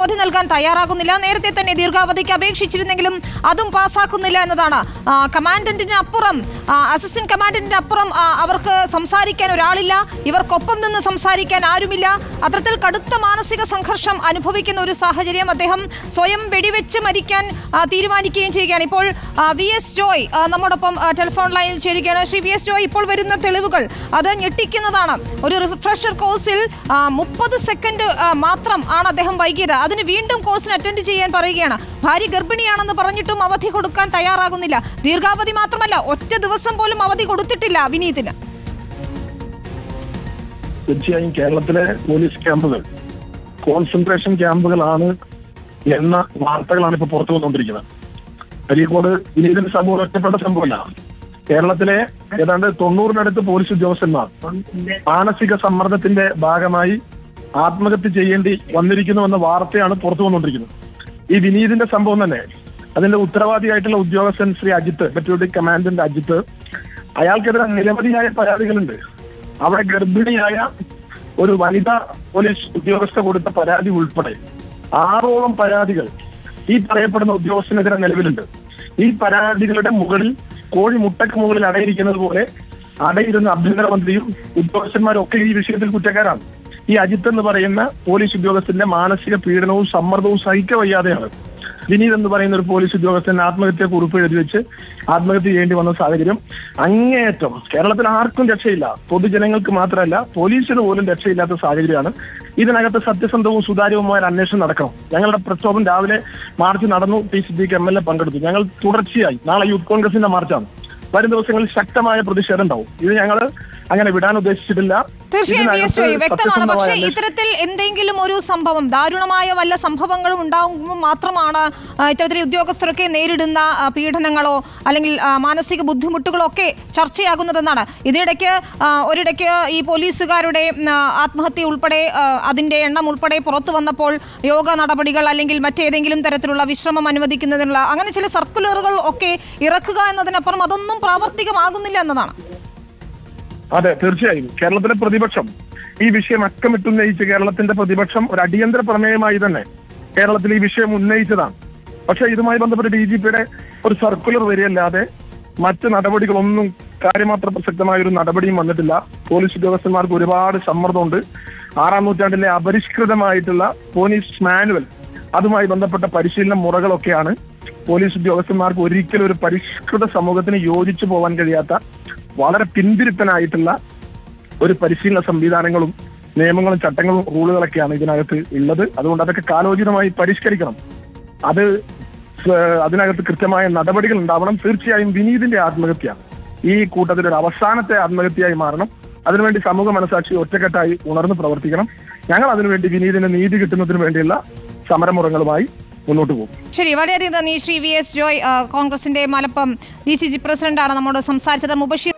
അവധി നൽകാൻ തയ്യാറാകുന്നില്ല. നേരത്തെ തന്നെ ദീർഘാവധിക്ക് അപേക്ഷിച്ചിരുന്നെങ്കിലും അതും പാസ്സാക്കുന്നില്ല എന്നതാണ്. കമാൻഡന്റിന് അപ്പുറം അസിസ്റ്റന്റ് കമാൻഡന്റിന് അപ്പുറം അവർക്ക് സംസാരിക്കാൻ ഒരാളില്ല. ഇവർക്കൊപ്പം നിന്ന് സംസാരിക്കാൻ ആരുമില്ല. അത്തരത്തിൽ കടുത്ത മാനസിക സംഘർഷം അനുഭവിക്കുന്ന ഒരു സാഹചര്യം അദ്ദേഹം സ്വയം വെടിവെച്ച് മരിക്കാൻ തീരുമാനിക്കുകയും ചെയ്യുകയാണ്. ഇപ്പോൾ വി എസ് ജോയ് നമ്മോടൊപ്പം ടെലിഫോൺ ലൈനിൽ ചേരുകയാണ്. ശ്രീ വി എസ് ജോയ് ഇപ്പോൾ വരുന്ന തെളിവുകൾ അത് ഞെട്ടിക്കുന്നതാണ്. ഒരു റിഫ്രഷർ കോഴ്സിൽ മുപ്പത് സെക്കൻഡ് മാത്രം ആണ് അദ്ദേഹം വൈകിയത്. അതിന് വീണ്ടും കോഴ്സിന് അറ്റൻഡ് ചെയ്യാൻ പറയുകയാണ്. ഭാര്യ ഗർഭിണിയാണെന്ന് പറഞ്ഞിട്ടും അവധി കൊടുക്കാൻ തയ്യാറാകുന്നില്ല. ദീർഘാവധി മാത്രമല്ല ഒറ്റ ദിവസം പോലും അവധി കൊടുത്തിട്ടില്ല വിനീതിന് തീർച്ചയായും കേരളത്തിലെ പോലീസ് ക്യാമ്പുകൾ കോൺസെൻട്രേഷൻ ക്യാമ്പുകളാണ് എന്ന വാർത്തകളാണ് ഇപ്പൊ പുറത്തു വന്നുകൊണ്ടിരിക്കുന്നത്. അരീക്കോട് വിനീതിന് സംഭവം ഒറ്റപ്പെട്ട സംഭവമല്ല. കേരളത്തിലെ ഏതാണ്ട് തൊണ്ണൂറിനടുത്ത് പോലീസ് ഉദ്യോഗസ്ഥന്മാർ മാനസിക സമ്മർദ്ദത്തിന്റെ ഭാഗമായി ആത്മഹത്യ ചെയ്യേണ്ടി വന്നിരിക്കുന്നു എന്ന വാർത്തയാണ് പുറത്തു വന്നുകൊണ്ടിരിക്കുന്നത്. ഈ വിനീതിന്റെ സംഭവം തന്നെ അതിന്റെ ഉത്തരവാദിയായിട്ടുള്ള ഉദ്യോഗസ്ഥൻ ശ്രീ അജിത്ത് ഡെപ്യൂട്ടി കമാൻഡന്റ് അജിത്ത് അയാൾക്കെതിരെ നിരവധിയായ പരാതികളുണ്ട്. അവിടെ ഗർഭിണിയായ ഒരു വനിതാ പോലീസ് ഉദ്യോഗസ്ഥ കൊടുത്ത പരാതി ഉൾപ്പെടെ ആറോളം പരാതികൾ ഈ പറയപ്പെടുന്ന ഉദ്യോഗസ്ഥനെതിരെ നിലവിലുണ്ട്. ഈ പരാതികളുടെ മുകളിൽ കോഴി മുട്ടയ്ക്ക് മുകളിൽ അടയിരിക്കുന്നത് പോലെ അടയിരുന്ന ആഭ്യന്തരമന്ത്രിയും ഉദ്യോഗസ്ഥന്മാരും ഒക്കെ ഈ വിഷയത്തിൽ കുറ്റക്കാരാണ്. ഈ അജിത്ത് എന്ന് പറയുന്ന പോലീസ് ഉദ്യോഗസ്ഥന്റെ മാനസിക പീഡനവും സമ്മർദ്ദവും സഹിക്ക വയ്യാതെയാണ്. വിനീത് എന്ന് പറയുന്ന ഒരു പോലീസ് ഉദ്യോഗസ്ഥൻ ആത്മഹത്യ കുറിപ്പ് എഴുതി വെച്ച് ആത്മഹത്യ ചെയ്യേണ്ടി വന്ന സാഹചര്യം അങ്ങേയറ്റം. കേരളത്തിൽ ആർക്കും രക്ഷയില്ല. പൊതുജനങ്ങൾക്ക് മാത്രമല്ല പോലീസിന് പോലും രക്ഷയില്ലാത്ത സാഹചര്യമാണ്. ഇതിനകത്ത് സത്യസന്ധവും സുതാര്യവുമായ ഒരു അന്വേഷണം നടക്കണം. ഞങ്ങളുടെ പ്രക്ഷോഭം രാവിലെ മാർച്ച് നടന്നു. ടി സി പിക്ക് എം എൽ എ പങ്കെടുത്തു. ഞങ്ങൾ തുടർച്ചയായി നാളെ യൂത്ത് കോൺഗ്രസിന്റെ മാർച്ചാണ്. വരും ദിവസങ്ങളിൽ ശക്തമായ പ്രതിഷേധം ഉണ്ടാവും. ഇത് ഞങ്ങൾ അങ്ങനെ വിടാൻ ഉദ്ദേശിച്ചിട്ടില്ല. തീർച്ചയായും വ്യക്തമാണ്. പക്ഷേ ഇത്തരത്തിൽ എന്തെങ്കിലും ഒരു സംഭവം ദാരുണമായ വല്ല സംഭവങ്ങളും ഉണ്ടാകുമ്പോൾ മാത്രമാണ് ഇത്തരത്തിൽ ഉദ്യോഗസ്ഥരൊക്കെ നേരിടുന്ന പീഡനങ്ങളോ അല്ലെങ്കിൽ മാനസിക ബുദ്ധിമുട്ടുകളോ ഒക്കെ ചർച്ചയാകുന്നതെന്നാണ്. ഇതിനിടയ്ക്ക് ഒരിടയ്ക്ക് ഈ പോലീസുകാരുടെ ആത്മഹത്യ ഉൾപ്പെടെ അതിന്റെ എണ്ണം ഉൾപ്പെടെ പുറത്തു വന്നപ്പോൾ യോഗ നടപടികൾ അല്ലെങ്കിൽ മറ്റേതെങ്കിലും തരത്തിലുള്ള വിശ്രമം അനുവദിക്കുന്നതിനുള്ള അങ്ങനെ ചില സർക്കുലറുകൾ ഒക്കെ ഇറക്കുക എന്നതിനപ്പുറം അതൊന്നും പ്രാവർത്തികമാകുന്നില്ല എന്നതാണ്. അതെ തീർച്ചയായും. കേരളത്തിലെ പ്രതിപക്ഷം ഈ വിഷയം അക്കമിട്ടുന്നയിച്ച് കേരളത്തിന്റെ പ്രതിപക്ഷം ഒരു അടിയന്തര പ്രമേയമായി തന്നെ കേരളത്തിൽ ഈ വിഷയം ഉന്നയിച്ചതാണ്. പക്ഷെ ഇതുമായി ബന്ധപ്പെട്ട് ഡി ജി പിയുടെ ഒരു സർക്കുലർ വരികയല്ലാതെ മറ്റ് നടപടികളൊന്നും കാര്യമാത്ര പ്രസക്തമായ ഒരു നടപടിയും വന്നിട്ടില്ല. പോലീസ് ഉദ്യോഗസ്ഥന്മാർക്ക് ഒരുപാട് സമ്മർദ്ദമുണ്ട്. ആറാം നൂറ്റാണ്ടിലെ അപരിഷ്കൃതമായിട്ടുള്ള പോലീസ് മാനുവൽ അതുമായി ബന്ധപ്പെട്ട പരിശീലന മുറകളൊക്കെയാണ് പോലീസ് ഉദ്യോഗസ്ഥന്മാർക്ക് ഒരിക്കലും ഒരു പരിഷ്കൃത സമൂഹത്തിന് യോജിച്ചു പോകാൻ കഴിയാത്ത വളരെ പിന്തിരിപ്പനായിട്ടുള്ള ഒരു പരിശീലന സംവിധാനങ്ങളും നിയമങ്ങളും ചട്ടങ്ങളും റൂളുകളൊക്കെയാണ് ഇതിനകത്ത് ഉള്ളത്. അതുകൊണ്ട് അതൊക്കെ കാലോചിതമായി പരിഷ്കരിക്കണം. അത് അതിനകത്ത് കൃത്യമായ നടപടികൾ ഉണ്ടാവണം. തീർച്ചയായും വിനീതിന്റെ ആത്മഹത്യ ഈ കൂട്ടത്തിൽ ഒരു അവസാനത്തെ ആത്മഹത്യയായി മാറണം. അതിനുവേണ്ടി സമൂഹ മനസാക്ഷി ഒറ്റക്കെട്ടായി ഉണർന്ന് പ്രവർത്തിക്കണം. ഞങ്ങൾ അതിനുവേണ്ടി വിനീതിന് നീതി കിട്ടുന്നതിന് വേണ്ടിയുള്ള സമരമുറങ്ങളുമായി മുന്നോട്ട് പോകും. ശരി വളരെയധികം നന്ദി ശ്രീ വി എസ് ജോയ്. കോൺഗ്രസിന്റെ മലപ്പം ഡി സി ജി പ്രസിഡന്റാണ് നമ്മോട് സംസാരിച്ചത്. മുബഷീർ